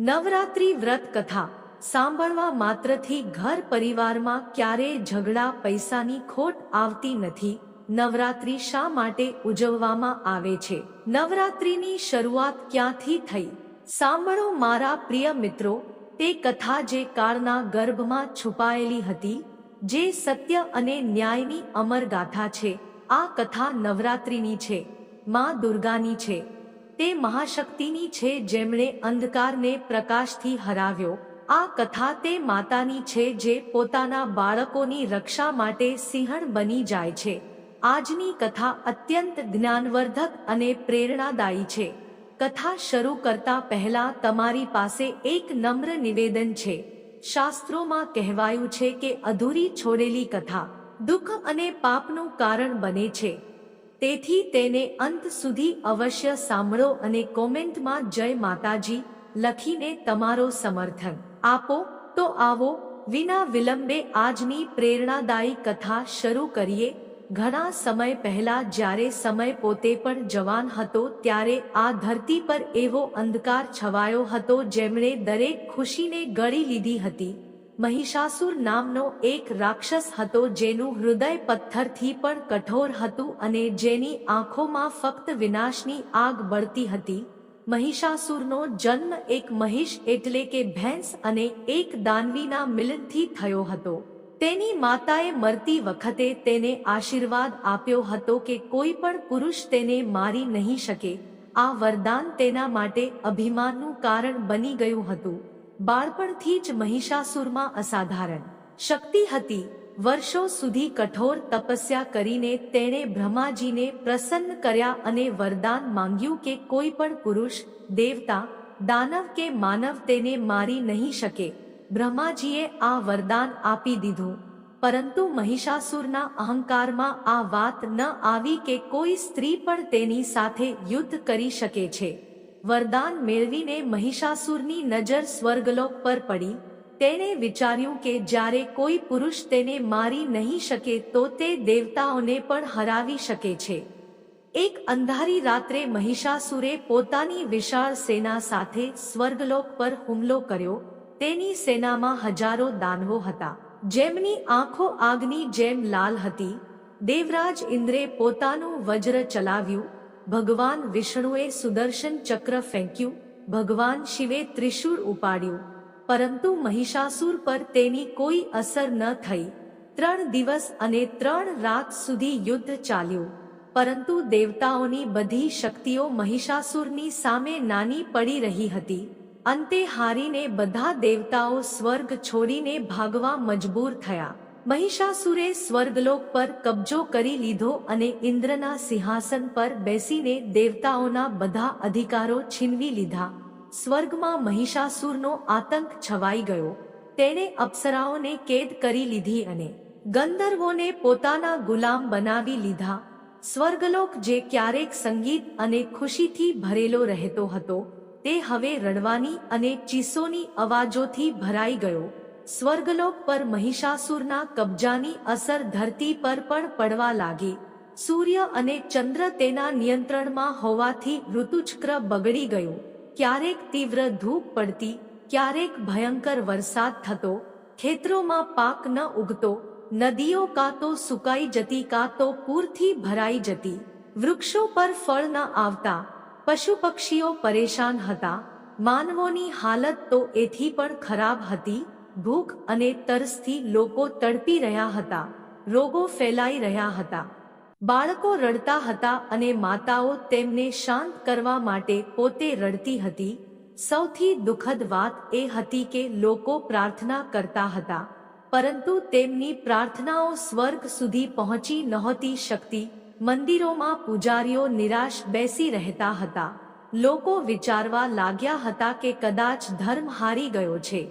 નવરાત્રિ વ્રત કથા. સાંભળવા માત્રથી ઘર પરિવારમાં ક્યારેય ઝઘડા પૈસાની ખોટ આવતી નથી. નવરાત્રિ શા માટે ઉજવવામાં આવે છે? નવરાત્રિની શરૂઆત ક્યાંથી થઈ? સાંભળો મારા પ્રિય મિત્રો, તે કથા જે કારના ગર્ભમાં છુપાયેલી હતી, જે સત્ય અને ન્યાયની અમર ગાથા છે. આ કથા નવરાત્રિની છે, માં દુર્ગાની છે. તે મહાશક્તિની છે જેમણે અંધકારને પ્રકાશથી હરાવ્યો. આ કથા તે માતાની છે જે પોતાના બાળકોની રક્ષા માટે સિંહણ બની જાય છે. આજની કથા અત્યંત જ્ઞાનવર્ધક અને પ્રેરણાદાયી છે. કથા શરૂ કરતા પહેલા તમારી પાસે એક નમ્ર નિવેદન છે. શાસ્ત્રોમાં કહેવાયું છે કે અધૂરી છોડેલી કથા દુઃખ અને પાપનું કારણ બને છે. તેથી તેને અંત સુધી અવશ્ય સાંભળો અને કોમેન્ટમાં જય માતાજી લખીને તમારો સમર્થન આપો. તો આવો, વિના વિલંબે આજની પ્રેરણાદાયી કથા શરૂ કરીએ. ઘણા સમય પહેલા જ્યારે સમય પોતે પણ જવાન હતો ત્યારે આ ધરતી પર એવો અંધકાર છવાયો હતો જેમણે દરેક ખુશીને ગળી લીધી હતી. મહિષાસુર નામનો એક રાક્ષસ હતો જેનું હૃદય પથ્થરથી પણ કઠોર હતું અને જેની આંખોમાં ફક્ત વિનાશની આગ બળતી હતી. મહિષાસુરનો જન્મ એક મહિષ એટલે કે ભેંસ અને એક દાનવીના મિલનથી થયો હતો. તેની માતાએ મરતી વખતે તેને આશીર્વાદ આપ્યો હતો કે કોઈ પણ પુરુષ તેને મારી નહીં શકે. આ વરદાન તેના માટે અભિમાનનું કારણ બની ગયું હતું. બાળપણથી જ મહિષાસુરમાં અસાધારણ. શક્તિ હતી. વર્ષો સુધી કઠોર તપસ્યા કરીને તેણે બ્રહ્માજીને પ્રસન્ન કર્યા અને વરદાન માંગ્યું કે કોઈ પણ પુરુષ, દેવતા, દાનવ કે માનવ તેને મારી નહીં શકે. બ્રહ્માજીએ આ વરદાન આપી દીધું. પરંતુ મહિષાસુરના અહંકારમાં આ વાત ન આવી કે કોઈ સ્ત્રી પણ તેની સાથે યુદ્ધ કરી શકે છે. વરદાન મેળવીને મહિષાસુરની નજર સ્વર્ગલોક પર પડી. તેણે વિચાર્યું કે જ્યારે કોઈ પુરુષ તેને મારી નહીં શકે તો તે દેવતાઓને પણ હરાવી શકે છે. એક અંધારી રાત્રે મહિષાસુરે પોતાની વિશાળ સેના સાથે સ્વર્ગલોક પર હુમલો કર્યો. તેની સેનામાં હજારો દાનવો હતા. જેમની આંખો આગની જેમ લાલ હતી. દેવરાજ ઇન્દ્રે પોતાનું વજ્ર ચલાવ્યું. ભગવાન વિષ્ણુએ સુદર્શન ચક્ર ફેંક્યું, ભગવાન શિવે ત્રિશૂળ ઉપાડ્યું, પરંતુ મહિષાસુર પર તેની કોઈ અસર ન થઈ. ત્રણ દિવસ અને ત્રણ રાત સુધી યુદ્ધ ચાલ્યું, પરંતુ દેવતાઓની બધી શક્તિઓ મહિષાસુરની સામે નાની પડી રહી હતી. અંતે હારીને બધા દેવતાઓ સ્વર્ગ છોડીને ભાગવા મજબૂર થયા. મહિષાસુરે સ્વર્ગલોક પર કબજો કરી લીધો અને ઇન્દ્રના સિંહાસન પર બેસીને દેવતાઓના બધા અધિકારો છીનવી લીધા. સ્વર્ગમાં મહિષાસુરનો આતંક છવાઈ ગયો. તેણે અપ્સરાઓને કેદ કરી લીધી અને ગંધર્વોને પોતાના ગુલામ બનાવી લીધા. સ્વર્ગલોક જે ક્યારેક સંગીત અને ખુશીથી ભરેલો રહેતો હતો, તે હવે રડવાની અને ચીસોની અવાજોથી ભરાઈ ગયો. સ્વર્ગલોક પર મહિષાસુરના કબજાની અસર ધરતી પર પણ પડવા લાગી. સૂર્ય અને ચંદ્ર તેના નિયંત્રણમાં હોવાથી ઋતુચક્ર બગડી ગયું. ક્યારેક તીવ્ર ધૂપ પડતી, ક્યારેક ભયંકર વરસાદ થતો. ખેતરોમાં પાક ન ઉગતો, નદીઓ કાં તો સુકાઈ જતી, કાં તો પૂરથી ભરાઈ જતી. વૃક્ષો પર ફળ ન આવતા. પશુ પક્ષીઓ પરેશાન હતા. માનવોની હાલત તો એથી પણ ખરાબ હતી. ભૂખ અને તરસથી લોકો તડપી રહ્યા હતા, રોગો ફેલાઈ રહ્યા હતા. બાળકો રડતા હતા અને માતાઓ તેમને શાંત કરવા માટે પોતે રડતી હતી. સૌથી દુઃખદ વાત એ હતી કે લોકો પ્રાર્થના કરતા હતા, પરંતુ તેમની પ્રાર્થનાઓ સ્વર્ગ સુધી પહોંચી નહોતી શકતી. મંદિરોમાં પૂજારીઓ નિરાશ બેસી રહેતા હતા. લોકો વિચારવા લાગ્યા હતા કે કદાચ ધર્મ હારી ગયો છે.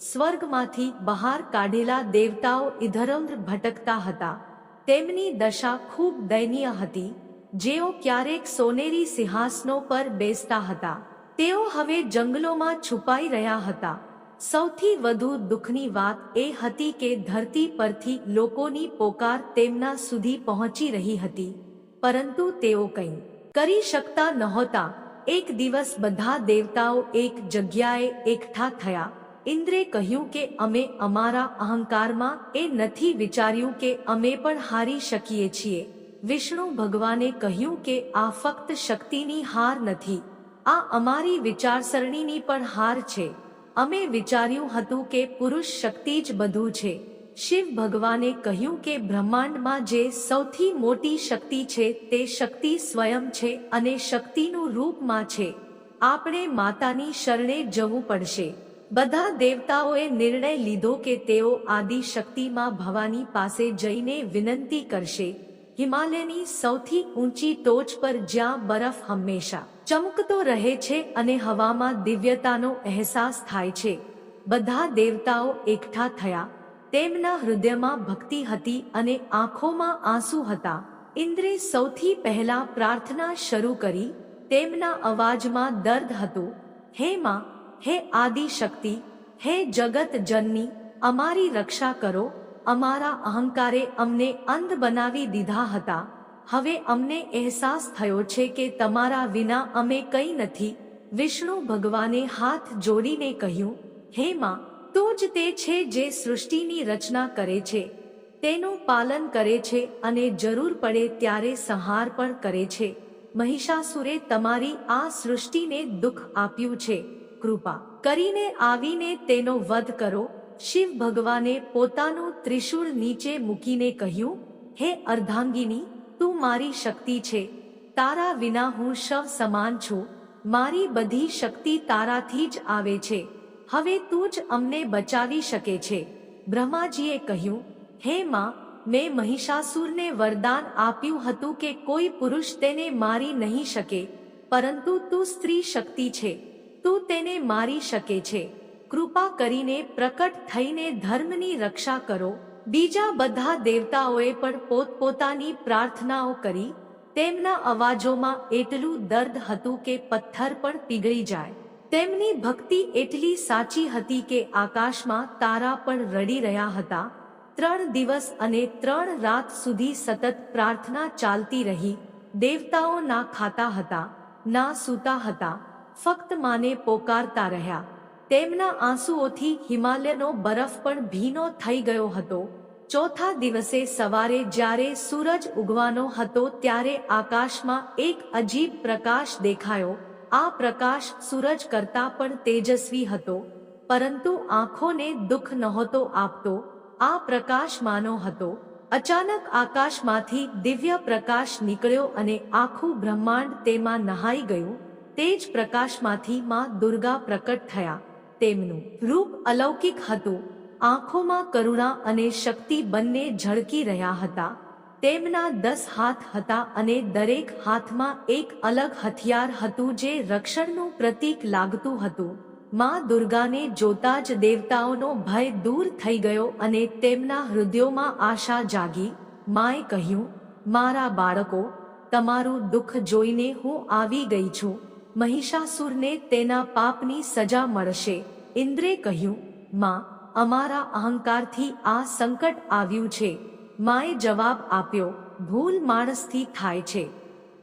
સ્વર્ગમાંથી બહાર કાઢેલા દેવતાઓ ઇધરંદ્ર ભટકતા હતા. તેમની દશા ખૂબ દયનીય હતી. જેઓ ક્યારેક સોનેરી સિંહાસનો પર બેસતા હતા. તેઓ હવે જંગલોમાં છુપાઈ રહ્યા હતા. સૌથી વધુ દુઃખની વાત એ હતી કે ધરતી પરથી લોકોની પોકાર તેમના સુધી પહોંચી રહી હતી. પરંતુ તેઓ કંઈ કરી શકતા નહોતા. એક દિવસ બધા દેવતાઓ એક જગ્યાએ એકઠા થયા. ઇન્દ્રે કહ્યું કે અમે અમારા અહંકારમાં એ નથી વિચાર્યું કે અમે પણ હારી શકીએ છીએ. વિષ્ણુ ભગવાને કહ્યું કે આ ફક્ત શક્તિની હાર નથી. આ અમારી વિચારસરણીની પણ હાર છે. અમે વિચાર્યું હતું કે પુરુષ શક્તિ જ બધું છે. શિવ ભગવાને કહ્યું કે બ્રહ્માંડમાં જે સૌથી મોટી શક્તિ છે તે શક્તિ સ્વયં છે અને શક્તિનું રૂપમાં છે. આપણે માતાની શરણે જવું પડશે. બધા દેવતાઓએ નિર્ણય લીધો કે તેઓ આદિ શક્તિમાં ભવાની પાસે જઈને વિનંતી કરશે. હિમાલયની સૌથી ઊંચી ટોચ પર જ્યાં બરફ હંમેશા ચમકતો રહે છે અને હવામાં દિવ્યતાનો અહેસાસ થાય છે. બધા દેવતાઓ એકઠા થયા. તેમના હૃદયમાં ભક્તિ હતી અને આંખોમાં આંસુ હતા. ઇન્દ્રે સૌથી પહેલા પ્રાર્થના શરૂ કરી. તેમના અવાજમાં દર્દ હતું. હે માં હે આદિ શક્તિ હે જગત જનની, અમારી રક્ષા કરો, અમારા અહંકારે અમને અંધ બનાવી દીધા હતા. હવે અમને અહેસાસ થયો છે કે તમારા વિના અમે કંઈ નથી. વિષ્ણુ ભગવાને હાથ જોડીને કહ્યું, હે માં, તું જ તે છે જે સૃષ્ટિની રચના કરે છે. તેનું પાલન કરે છે અને જરૂર પડે ત્યારે સંહાર પણ કરે છે. મહિષાસુરે તમારી આ સૃષ્ટિને દુઃખ આપ્યું છે. કૃપા કરીને આવીને તેનો વધ કરો. શિવ ભગવાને પોતાનું ત્રિશુળ નીચે મૂકીને કહ્યું, હે અર્ધાંગિની, તું મારી શક્તિ છે. તારા વિના હું શવ સમાન છું. મારી બધી શક્તિ તારાથી જ આવે છે. હવે તું જ અમને બચાવી શકે છે. બ્રહ્માજીએ કહ્યું, હે માં, મેં મહિષાસુરને વરદાન આપ્યું હતું કે કોઈ પુરુષ તેને મારી નહીં શકે, પરંતુ તું સ્ત્રી શક્તિ છે. તું તેને મારી શકે છે. કૃપા કરીને પ્રકટ થઈને ધર્મની રક્ષા કરો. બીજા બધા દેવતાઓએ પણ પોતપોતાની પ્રાર્થનાઓ કરી. તેમના અવાજોમાં એટલું દર્દ હતું કે પથ્થર પણ પીગળી જાય. તેમની ભક્તિ એટલી સાચી હતી કે આકાશમાં તારા પણ રડી રહ્યા હતા. ત્રણ દિવસ અને ત્રણ રાત સુધી સતત પ્રાર્થના ચાલતી રહી. દેવતાઓ ના ખાતા હતા, ના સૂતા હતા. ફક્ત માને પોકારતા રહ્યા. તેમના આંસુઓથી હિમાલયનો બરફ પણ ભીનો થઈ ગયો હતો. ચોથા દિવસે સવારે જ્યારે સૂરજ ઉગવાનો હતો ત્યારે આકાશમાં એક અજીબ પ્રકાશ દેખાયો. આ પ્રકાશ સૂરજ કરતા પણ તેજસ્વી હતો, પરંતુ આંખોને દુઃખ નહોતો આપતો. આ પ્રકાશ માનો હતો. અચાનક આકાશમાંથી દિવ્ય પ્રકાશ નીકળ્યો અને આખું બ્રહ્માંડ તેમાં નહાઈ ગયું. તે જ પ્રકાશમાંથી માં દુર્ગા પ્રકટ થયા. તેમનું રૂપ અલૌકિક હતું. આંખોમાં કરુણા અને શક્તિ બંને ઝળકી રહ્યા હતા. તેમના દસ હાથ હતા અને દરેક હાથમાં એક અલગ હથિયાર હતું જે રક્ષણનું પ્રતીક લાગતું હતું. માં દુર્ગાને જોતા જ દેવતાઓનો ભય દૂર થઈ ગયો અને તેમના હૃદયોમાં આશા જાગી. માએ કહ્યું, મારા બાળકો, તમારું દુઃખ જોઈને હું આવી ગઈ છું. મહિષાસુરને તેના પાપની સજા મળશે. ઇન્દ્રે કહ્યું, માં, અમારા અહંકારથી આ સંકટ આવ્યું છે. માએ જવાબ આપ્યો, ભૂલ માણસથી થાય છે.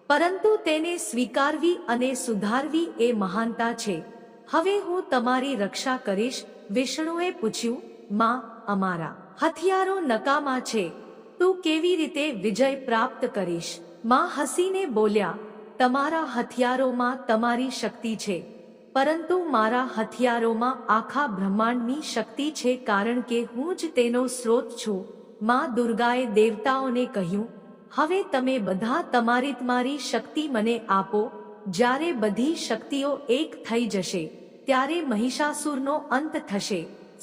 પરંતુ તેને સ્વીકારવી અને સુધારવી એ મહાનતા છે. હવે હું તમારી રક્ષા કરીશ. વિષ્ણુએ પૂછ્યું, માં, અમારા હથિયારો નકામા છે. તું કેવી રીતે વિજય પ્રાપ્ત કરીશ? માં હસીને બોલ્યા તમારા હથિયારોમાં તમારી શક્તિ છે, પરંતુ મારા હથિયારોમાં આખા બ્રહ્માંડની શક્તિ છે કારણ કે હું જ તેનો સ્રોત છું. માં દુર્ગાએ દેવતાઓને કહ્યું, હવે તમે બધા તમારી તમારી શક્તિ મને આપો. જ્યારે બધી શક્તિઓ એક થઈ જશે, ત્યારે મહિષાસુરનો અંત થશે.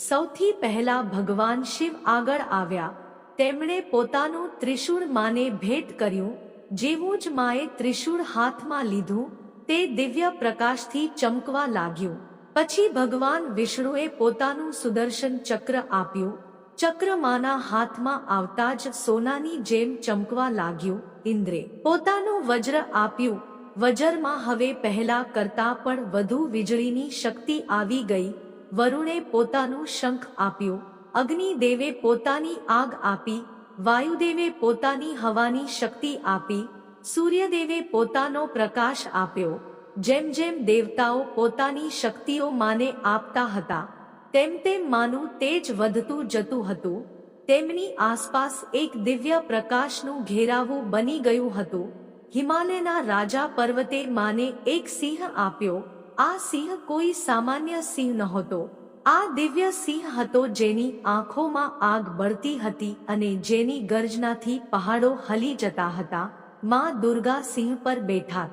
સૌથી પહેલા ભગવાન શિવ આગળ આવ્યા. તેમણે પોતાનું ત્રિશૂળ માને ભેટ કર્યું જેવું જ માએ ત્રિશૂળ હાથમાં લીધું, તે દિવ્ય પ્રકાશથી ચમકવા લાગ્યું. પછી ભગવાન વિષ્ણુએ પોતાનું સુદર્શન ચક્ર આપ્યું. ચક્ર માના હાથમાં આવતા જ સોનાની જેમ ચમકવા લાગ્યું ઇન્દ્રે. પોતાનું વજ્ર આપ્યું. વજરમાં હવે પહેલા કરતા પણ વધુ વીજળીની શક્તિ આવી ગઈ. વરુણે પોતાનું શંખ આપ્યું. અગ્નિદેવે પોતાની આગ આપી. વાયુદેવે પોતાની હવાની શક્તિ આપી, સૂર્યદેવે પોતાનો પ્રકાશ આપ્યો. જેમ જેમ દેવતાઓ પોતાની શક્તિઓ માને આપતા હતા, તેમ તેમ માનું તેજ વધતું જતું હતું. તેમની આસપાસ એક દિવ્ય પ્રકાશનું ઘેરાવું બની ગયું હતું. હિમાલયના રાજા પર્વતે માને એક સિંહ આપ્યો. આ સિંહ કોઈ સામાન્ય સિંહ નહોતો. આ દિવ્ય સિંહ હતો જેની આંખોમાં આગ બળતી હતી અને જેની ગર્જનાથી પહાડો હલી જતા હતા. માં દુર્ગા સિંહ પર બેઠા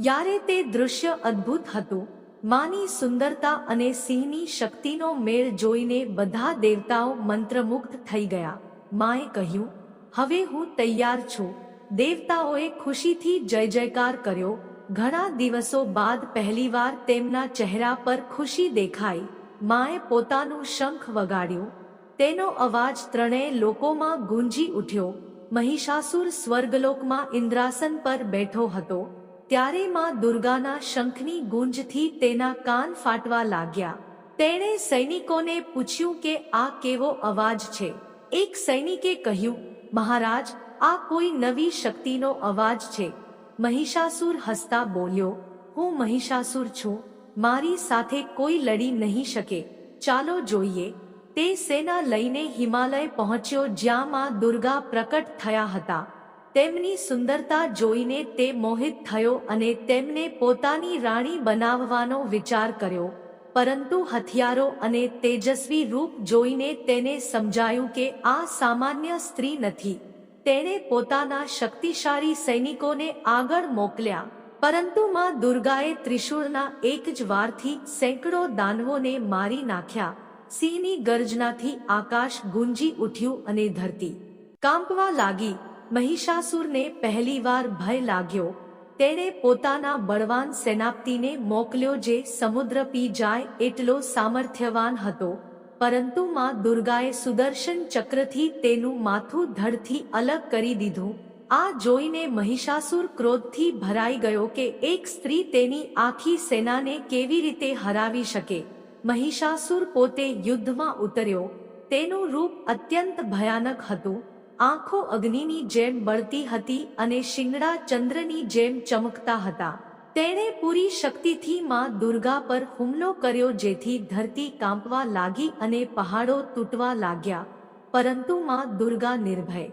યારે તે દૃશ્ય અદ્ભુત હતું. માની સુંદરતા અને સિંહની શક્તિનો મેળ જોઈને બધા દેવતાઓ મંત્રમુગ્ધ થઈ ગયા. માએ કહ્યું, હવે હું તૈયાર છું. દેવતાઓએ ખુશીથી જય જયકાર કર્યો. ઘણા દિવસો બાદ પહેલીવાર તેમના ચહેરા પર ખુશી દેખાઈ. માએ પોતાનું શંખ વગાડ્યું. તેનો અવાજ ત્રણેય લોકોમાં ગુંજી ઉઠ્યો. મહિષાસુર સ્વર્ગલોકમાં ઇન્દ્રાસન પર બેઠો હતો. ત્યારે માં દુર્ગાના શંખની ગુંજથી તેના કાન ફાટવા લાગ્યા. તેણે સૈનિકોને પૂછ્યું કે આ કેવો અવાજ છે? એક સૈનિકે કહ્યું, મહારાજ, આ કોઈ નવી શક્તિનો અવાજ છે. મહિષાસુર હસતા બોલ્યો, હું મહિષાસુર છું. મારી સાથે કોઈ લડી નહીં શકે. ચાલો જોઈએ. તે સેના લઈને હિમાલય પહોંચ્યો જ્યાં દુર્ગા પ્રકટ થયા હતા. તેમની સુંદરતા જોઈને તે મોહિત થયો અને તેમને પોતાની રાણી બનાવવાનો વિચાર કર્યો. પરંતુ હથિયારો અને તેજસ્વી રૂપ જોઈને તેને સમજાયું કે આ સામાન્ય સ્ત્રી નથી. તેણે પોતાના શક્તિશાળી સૈનિકોને આગળ મોકલ્યા. પરંતુ માં દુર્ગાએ ત્રિશૂળના એક જ વારથી સેંકડો દાનવોને મારી નાખ્યા. સિંહની ગર્જનાથી આકાશ ગુંજી ઉઠ્યું અને ધરતી કાંપવા લાગી. મહિષાસુરને પહેલીવાર ભય લાગ્યો. તેણે પોતાના બળવાન સેનાપતિને મોકલ્યો જે સમુદ્ર પી જાય એટલો સામર્થ્યવાન હતો. પરંતુ માં દુર્ગાએ સુદર્શન ચક્રથી તેનું માથું ધડથી અલગ કરી દીધું. આ જોઈને મહિષાસુર ક્રોધથી ભરાઈ ગયો કે એક સ્ત્રી તેની આખી સેનાને કેવી રીતે હરાવી શકે? મહિષાસુર પોતે યુદ્ધમાં ઉતર્યો. તેનું રૂપ અત્યંત ભયાનક હતું. આંખો અગ્નિની જેમ બળતી હતી અને શિંગડા ચંદ્રની જેમ ચમકતા હતા. તેણે પૂરી શક્તિથી માં દુર્ગા પર હુમલો કર્યો જેથી ધરતી કાંપવા લાગી અને પહાડો તૂટવા લાગ્યા. પરંતુ માં દુર્ગા નિર્ભય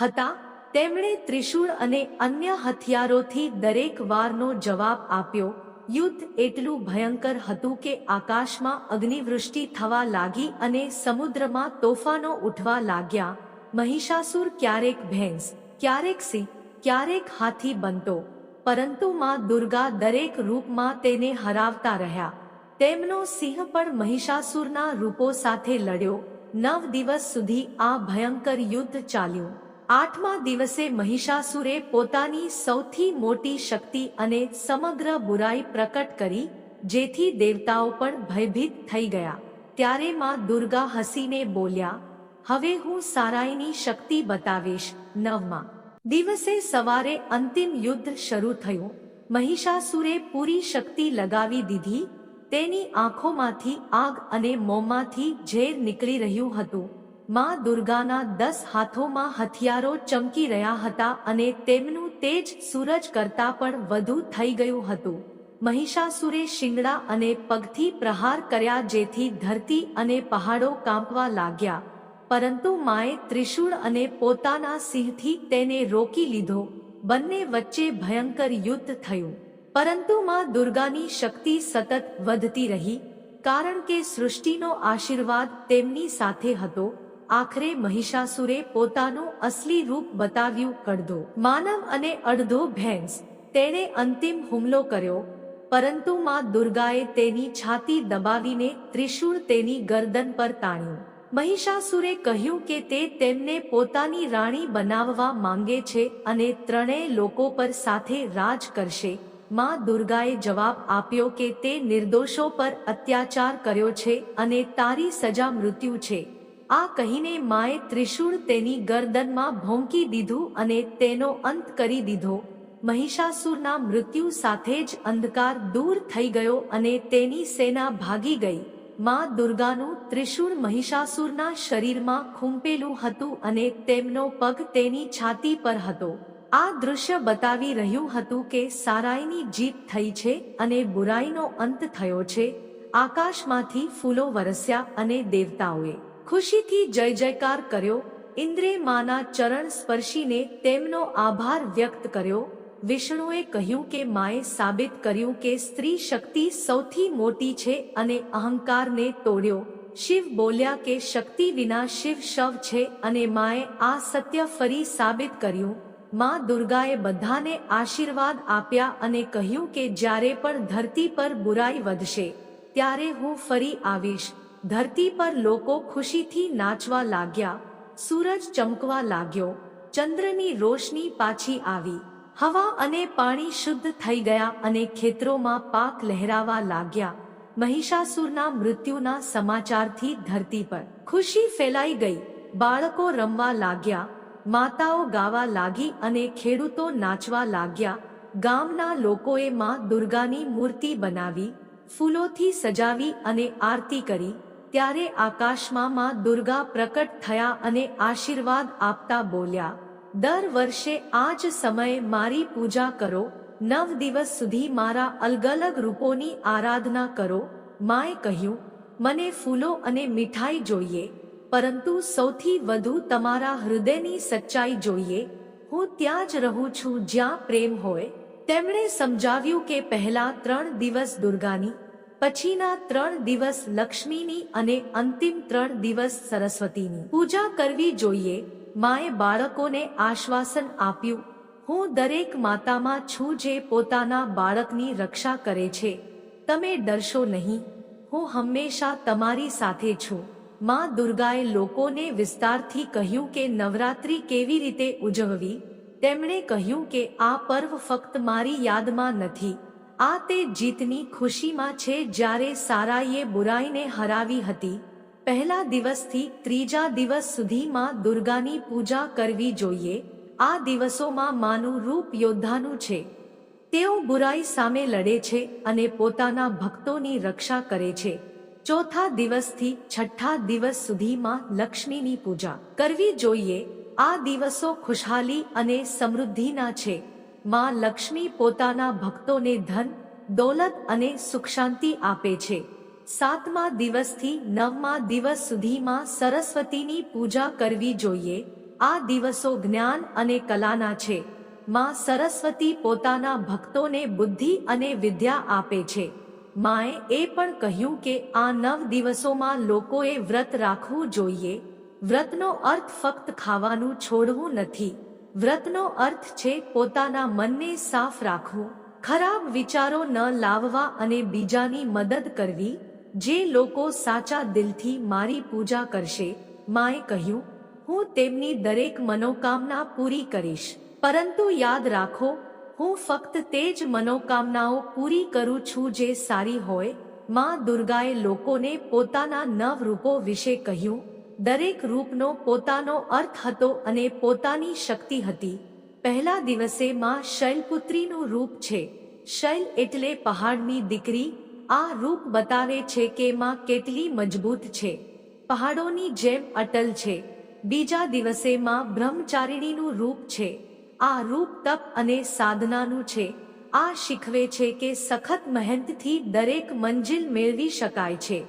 હતા. તેમણે ત્રિશૂળ અને અન્ય હથિયારોથી દરેક વારનો જવાબ આપ્યો, યુદ્ધ એટલું ભયંકર હતું કે આકાશમાં અગ્નિવૃષ્ટિ થવા લાગી અને સમુદ્રમાં તોફાનો ઉઠવા લાગ્યા. મહિષાસુર ક્યારેક ભેંસ, ક્યારેક સિંહ, ક્યારેક હાથી બનતો. પરંતુ માં દુર્ગા દરેક રૂપમાં તેને હરાવતા રહ્યા. તેમનો સિંહ પણ મહિષાસુરના રૂપો સાથે લડ્યો. નવ દિવસ સુધી આ ભયંકર યુદ્ધ ચાલ્યું. આઠમા દિવસે મહિષાસુરે પોતાની સૌથી મોટી શક્તિ અને સમગ્ર બુરાઈ પ્રકટ કરી, જેથી દેવતાઓ પણ ભયભીત થઈ ગયા. ત્યારે માં દુર્ગા હસીને બોલ્યા, હવે હું સારાઈની શક્તિ બતાવીશ, નવમાં દિવસે સવારે અંતિમ યુદ્ધ શરૂ થયું. મહિષાસુરે પૂરી શક્તિ લગાવી દીધી. તેની આંખોમાંથી આગ અને મોંમાંથી ઝેર નીકળી રહ્યું હતું. માં દુર્ગાના દસ હાથોમાં હથિયારો ચમકી રહ્યા હતા અને તેમનું તેજ સૂરજ કરતા પણ વધુ થઈ ગયું હતું. મહિષાસુરે શિંગડા અને પગથી પ્રહાર કર્યા જેથી ધરતી અને પહાડો કાંપવા લાગ્યા. પરંતુ માએ ત્રિશૂળ અને પોતાના સિંહથી તેને રોકી લીધો. બંને વચ્ચે ભયંકર યુદ્ધ થયું. પરંતુ માં દુર્ગાની શક્તિ સતત વધતી રહી, કારણ કે સૃષ્ટિનો આશીર્વાદ તેમની સાથે હતો. આખરે મહિષાસુરે પોતાનું અસલી રૂપ બતાવ્યું કડધો. માનવ અને અડધો ભેંસ. તેણે અંતિમ હુમલો કર્યો, પરંતુ માં દુર્ગાએ તેની છાતી દબાવીને ત્રિશૂળ તેની ગરદન પર તાણ્યું. મહિષાસુરે કહ્યું કે તે તેમને પોતાની રાણી બનાવવા માંગે છે અને ત્રણેય લોકો પર સાથે રાજ કરશે. માં દુર્ગાએ જવાબ આપ્યો કે તે નિર્દોષો પર અત્યાચાર કર્યો છે અને તારી સજા મૃત્યુ છે. આ કહીને માએ ત્રિશૂળ તેની ગરદનમાં ભોંકી દીધું અને તેનો અંત કરી દીધો. મહિષાસુરના મૃત્યુ સાથે જ અંધકાર દૂર થઈ ગયો અને તેની સેના ભાગી ગઈ. માં દુર્ગાનું ત્રિશૂળ મહિષાસુરના શરીરમાં ખૂંપેલું હતું અને તેમનો પગ તેની છાતી પર હતો. આ દૃશ્ય બતાવી રહ્યું હતું કે સારાઈની જીત થઈ છે અને બુરાઈનો અંત થયો છે. આકાશમાંથી ફૂલો વરસ્યા અને દેવતાઓએ ખુશીથી જય જયકાર કર્યો. ઇન્દ્રે માના ચરણ સ્પર્શીને તેમનો આભાર વ્યક્ત કર્યો. વિષ્ણુએ કહ્યું કે માએ સાબિત કર્યું કે સ્ત્રી શક્તિ સૌથી મોટી છે અને અહંકારને તોડ્યો. શિવ બોલ્યા કે શક્તિ વિના શિવ શવ છે અને માએ આ સત્ય ફરી સાબિત કર્યું. માં દુર્ગાએ બધાને આશીર્વાદ આપ્યા અને કહ્યું કે જ્યારે પણ ધરતી પર બુરાઈ વધશે, ત્યારે હું ફરી આવીશ. ધરતી પર લોકો ખુશીથી નાચવા લાગ્યા, સૂરજ ચમકવા લાગ્યો, ચંદ્રની રોશની પાછી આવી, હવા અને પાણી શુદ્ધ થઈ ગયા અને ખેતરોમાં પાક લહેરાવા લાગ્યા, મહિષાસુરના મૃત્યુના સમાચારથી ધરતી પર ખુશી ફેલાઈ ગઈ, બાળકો રમવા લાગ્યા, માતાઓ ગાવા લાગી અને ખેડૂતો નાચવા લાગ્યા, ગામના લોકોએ માં દુર્ગાની મૂર્તિ બનાવી, ફૂલોથી સજાવી અને આરતી કરી ત્યારે આકાશમાં માં દુર્ગા પ્રકટ થયા અને આશીર્વાદ આપતા બોલ્યા, દર વર્ષે આ જ સમયે મારી પૂજા કરો, નવ દિવસ સુધી મારા અલગ અલગ રૂપોની આરાધના કરો. માએ કહ્યું, મને ફૂલો અને મીઠાઈ જોઈએ, પરંતુ સૌથી વધુ તમારા હૃદયની સચ્ચાઈ જોઈએ. હું ત્યાં જ રહું છું જ્યાં પ્રેમ હોય. તેમણે સમજાવ્યું કે પહેલા ત્રણ દિવસ દુર્ગાની પછીના ત્રણ દિવસ લક્ષ્મીની અને અંતિમ ત્રણ દિવસ સરસ્વતીની પૂજા કરવી જોઈએ. માએ બાળકોને આશ્વાસન આપ્યું, હું દરેક માતામાં છું જે પોતાના બાળકની રક્ષા કરે છે. તમે ડરશો નહીં. હું હંમેશા તમારી સાથે છું. માં દુર્ગાએ લોકોને વિસ્તારથી કહ્યું કે નવરાત્રિ કેવી રીતે ઉજવવી? તેમણે કહ્યું કે આ પર્વ ફક્ત મારી યાદમાં નથી. આ તે જીતની ખુશીમાં છે જ્યારે સારાઈએ બુરાઈને હરાવી હતી. પહેલા દિવસથી ત્રીજા દિવસ સુધીમાં દુર્ગાની પૂજા કરવી જોઈએ. આ દિવસોમાં માનું રૂપ યોદ્ધાનું છે. તેઓ બુરાઈ સામે લડે છે અને પોતાના ભક્તોની રક્ષા કરે છે. ચોથા દિવસથી છઠ્ઠા દિવસ સુધીમાં લક્ષ્મીની પૂજા કરવી જોઈએ. આ દિવસો ખુશહાલી અને સમૃદ્ધિના છે. માં લક્ષ્મી પોતાના ભક્તોને ધન, દોલત અને સુખ શાંતિ આપે છે. સાતમા દિવસથી નવમા દિવસ સુધીમાં સરસ્વતીની પૂજા કરવી જોઈએ. આ દિવસો જ્ઞાન અને કલાના છે. માં સરસ્વતી પોતાના ભક્તોને બુદ્ધિ અને વિદ્યા આપે છે. માએ એ પણ કહ્યું કે આ નવ દિવસોમાં લોકોએ વ્રત રાખવું જોઈએ. વ્રતનો અર્થ ફક્ત ખાવાનું છોડવું નથી. વ્રતનો અર્થ છે પોતાના મનને સાફ રાખવું, ખરાબ વિચારો ન લાવવા અને બીજાની મદદ કરવી, જે લોકો સાચા દિલથી મારી પૂજા કરશે. માએ કહ્યું, હું તેમની દરેક મનોકામના પૂરી કરીશ. પરંતુ યાદ રાખો, હું ફક્ત તે જ મનોકામનાઓ પૂરી કરું છું જે સારી હોય. માં દુર્ગાએ લોકોને પોતાના નવ રૂપો વિશે કહ્યું દરેક રૂપનો પોતાનો અર્થ હતો અને પોતાની શક્તિ હતી. પહેલા દિવસે માં શૈલપુત્રીનું રૂપ છે. શૈલ એટલે પહાડની દીકરી. આ રૂપ બતાવે છે કે માં કેટલી મજબૂત છે. પહાડોની જેમ અટલ છે. બીજા દિવસે માં બ્રહ્મચારિણીનું રૂપ છે. આ રૂપ તપ અને સાધનાનું છે. આ શીખવે છે કે સખત મહેનતથી દરેક મંજિલ મેળવી શકાય છે.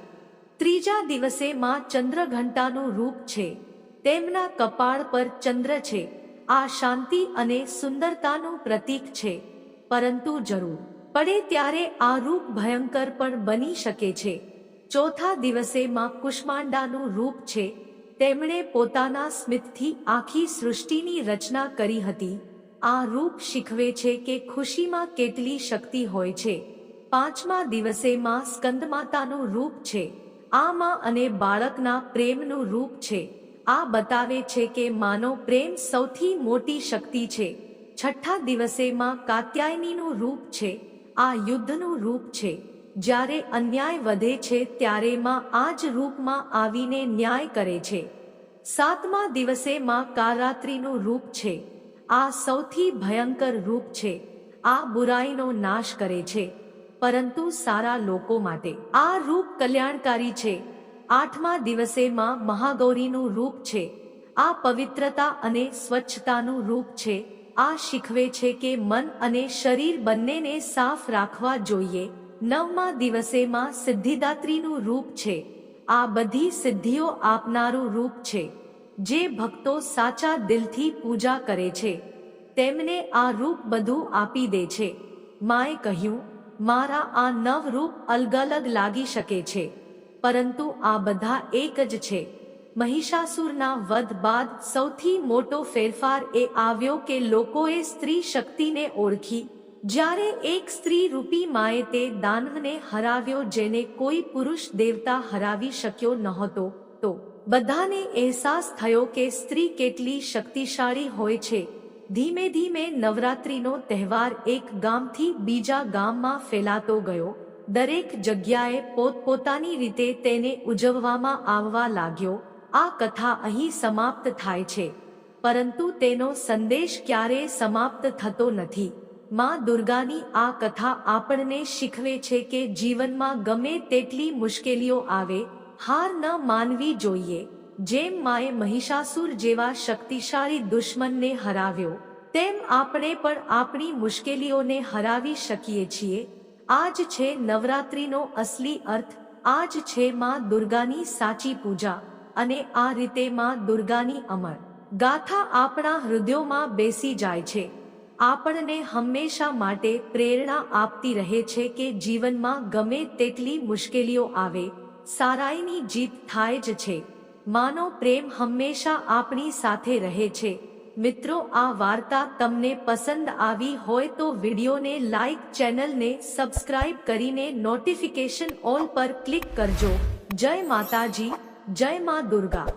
ત્રીજા દિવસે માં ચંદ્રઘંટાનું રૂપ છે. તેમના કપાળ પર ચંદ્ર છે. આ શાંતિ અને સુંદરતાનું પ્રતીક છે. પરંતુ જરૂર પડે ત્યારે આ રૂપ ભયંકર પણ બની શકે છે. ચોથા દિવસે માં કુષ્માંડાનું રૂપ છે. તેમણે પોતાના સ્મિતથી આખી સૃષ્ટિની રચના કરી હતી. આ રૂપ શીખવે છે કે ખુશીમાં કેટલી શક્તિ હોય છે. પાંચમા દિવસે માં સ્કંદમાતાનું રૂપ છે. આ માં અને બાળકના પ્રેમનું રૂપ છે. આ બતાવે છે કે માનો પ્રેમ સૌથી મોટી શક્તિ છે. છઠ્ઠા દિવસે માં કાત્યાયનીનું રૂપ છે. આ યુદ્ધનું રૂપ છે. જ્યારે અન્યાય વધે છે ત્યારે માં આ જ રૂપમાં આવીને ન્યાય કરે છે. સાતમા દિવસે માં કારાત્રીનું રૂપ છે. આ સૌથી ભયંકર રૂપ છે. આ બુરાઈનો નાશ કરે છે. પરંતુ સારા લોકો માટે આ રૂપ કલ્યાણકારી છે. આઠમા દિવસે માં મહાગૌરીનું રૂપ છે. આ પવિત્રતા અને સ્વચ્છતાનું રૂપ છે. આ શીખવે છે કે મન અને શરીર બંનેને સાફ રાખવા જોઈએ. નવમા દિવસે માં સિદ્ધિદાત્રીનું રૂપ છે. આ બધી સિદ્ધિઓ આપનારું રૂપ છે. જે ભક્તો સાચા દિલથી પૂજા કરે છે. તેમને આ રૂપ બધું આપી દે છે. માએ કહ્યું મારા આ નવ રૂપ અલગ અલગ લાગી શકે છે, પરંતુ આ બધા એક જ છે. મહિષાસુરના વધ બાદ સૌથી મોટો ફેરફાર એ આવ્યો કે લોકોએ સ્ત્રી શક્તિને ઓળખી. જ્યારે એક સ્ત્રી રૂપી માએ તે દાનવને હરાવ્યો જેને કોઈ પુરુષ દેવતા હરાવી શક્યો નહોતો, તો બધાને અહેસાસ થયો કે સ્ત્રી કેટલી શક્તિશાળી હોય છે. ધીમે ધીમે નવરાત્રિનો તહેવાર એક ગામથી બીજા ગામમાં ફેલાતો ગયો. દરેક જગ્યાએ પોતપોતાની રીતે તેને ઉજવવામાં આવવા લાગ્યો. આ કથા અહીં સમાપ્ત થાય છે. પરંતુ તેનો સંદેશ ક્યારેય સમાપ્ત થતો નથી. માં દુર્ગાની આ કથા આપણને શીખવે છે કે જીવનમાં ગમે તેટલી મુશ્કેલીઓ આવે, હાર ન માનવી જોઈએ. જેમ માએ મહિષાસુર જેવા શક્તિશાળી દુશ્મનને હરાવ્યો, તેમ આપણે પણ આપણી મુશ્કેલીઓને હરાવી શકીએ છીએ. આજ છે નવરાત્રિનો અસલી અર્થ. આજ છે માં દુર્ગાની સાચી પૂજા. અને આ રીતે માં દુર્ગાની અમર. ગાથા આપણા હૃદયોમાં બેસી જાય છે. આપણને હંમેશા માટે પ્રેરણા આપતી રહે છે કે જીવનમાં ગમે તેટલી મુશ્કેલીઓ આવે, સારાઈની જીત થાય જ છે. માનો પ્રેમ હંમેશા આપણી સાથે રહે છે. મિત્રો, આ વાર્તા તમને પસંદ આવી હોય તો વિડીયોને લાઈક ચેનલને સબસ્ક્રાઇબ કરીને નોટિફિકેશન ઓલ પર ક્લિક કરજો. જય માતાજી, જય મા દુર્ગા.